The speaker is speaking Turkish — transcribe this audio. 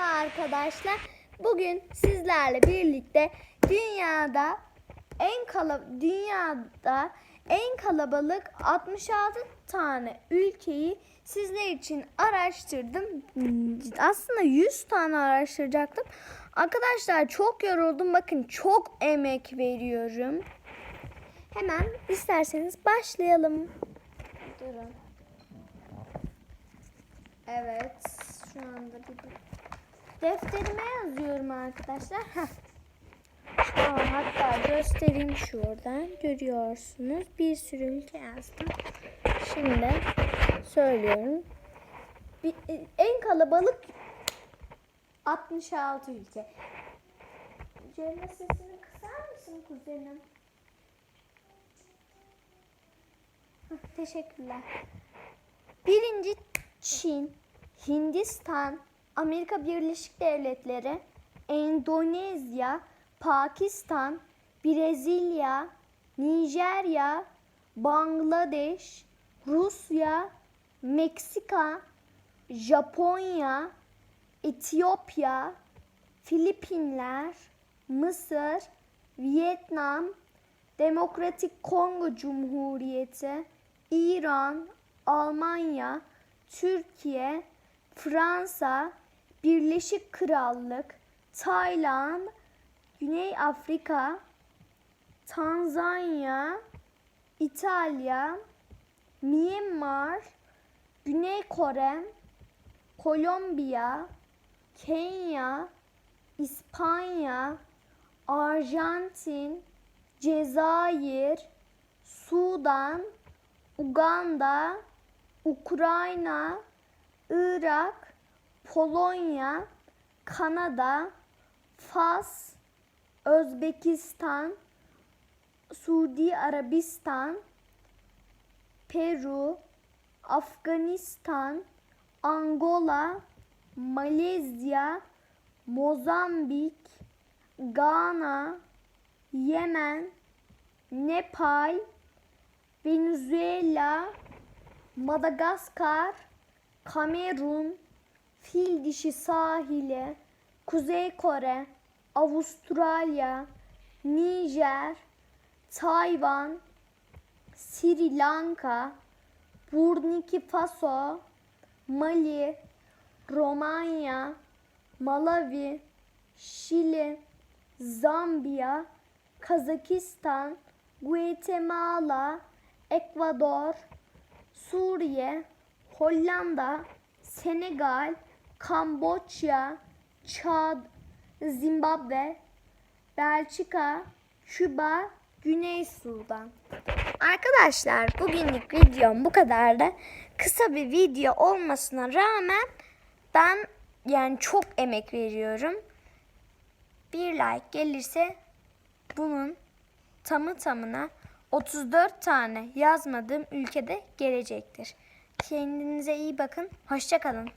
arkadaşlar. Bugün sizlerle birlikte dünyada en kala dünyada en kalabalık 66 tane ülkeyi sizler için araştırdım. Aslında 100 tane araştıracaktım. Arkadaşlar çok yoruldum. Bakın çok emek veriyorum. Hemen isterseniz başlayalım. Durun. Evet. Şu anda bir defterime yazıyorum arkadaşlar. Aa, hatta göstereyim şuradan. Görüyorsunuz. Bir sürü ülke yazdım. Şimdi söylüyorum. Bir, en kalabalık 66 ülke. Cemre sesini kısar mısın kuzenim? Teşekkürler. Birinci Çin, Hindistan, Amerika Birleşik Devletleri, Endonezya, Pakistan, Brezilya, Nijerya, Bangladeş, Rusya, Meksika, Japonya, Etiyopya, Filipinler, Mısır, Vietnam, Demokratik Kongo Cumhuriyeti, İran, Almanya, Türkiye, Fransa, Birleşik Krallık, Tayland, Güney Afrika, Tanzanya, İtalya, Myanmar, Güney Kore, Kolombiya, Kenya, İspanya, Arjantin, Cezayir, Sudan, Uganda, Ukrayna, Irak, Polonya, Kanada, Fas, Özbekistan, Suudi Arabistan, Peru, Afganistan, Angola, Malezya, Mozambik, Gana, Yemen, Nepal, Venezuela, Madagaskar, Kamerun, Fil Dişi Sahili, Kuzey Kore, Avustralya, Nijer, Tayvan, Sri Lanka, Burkina Faso, Mali, Romanya, Malawi, Şili, Zambiya, Kazakistan, Guatemala, Ekvador, Suriye, Hollanda, Senegal, Kamboçya, Çad, Zimbabwe, Belçika, Küba, Güney Sudan. Arkadaşlar bugünlük videom bu kadardı. Kısa bir video olmasına rağmen ben yani çok emek veriyorum. Bir like gelirse bunun tamı tamına 34 tane yazmadığım ülkede gelecektir. Kendinize iyi bakın. Hoşçakalın.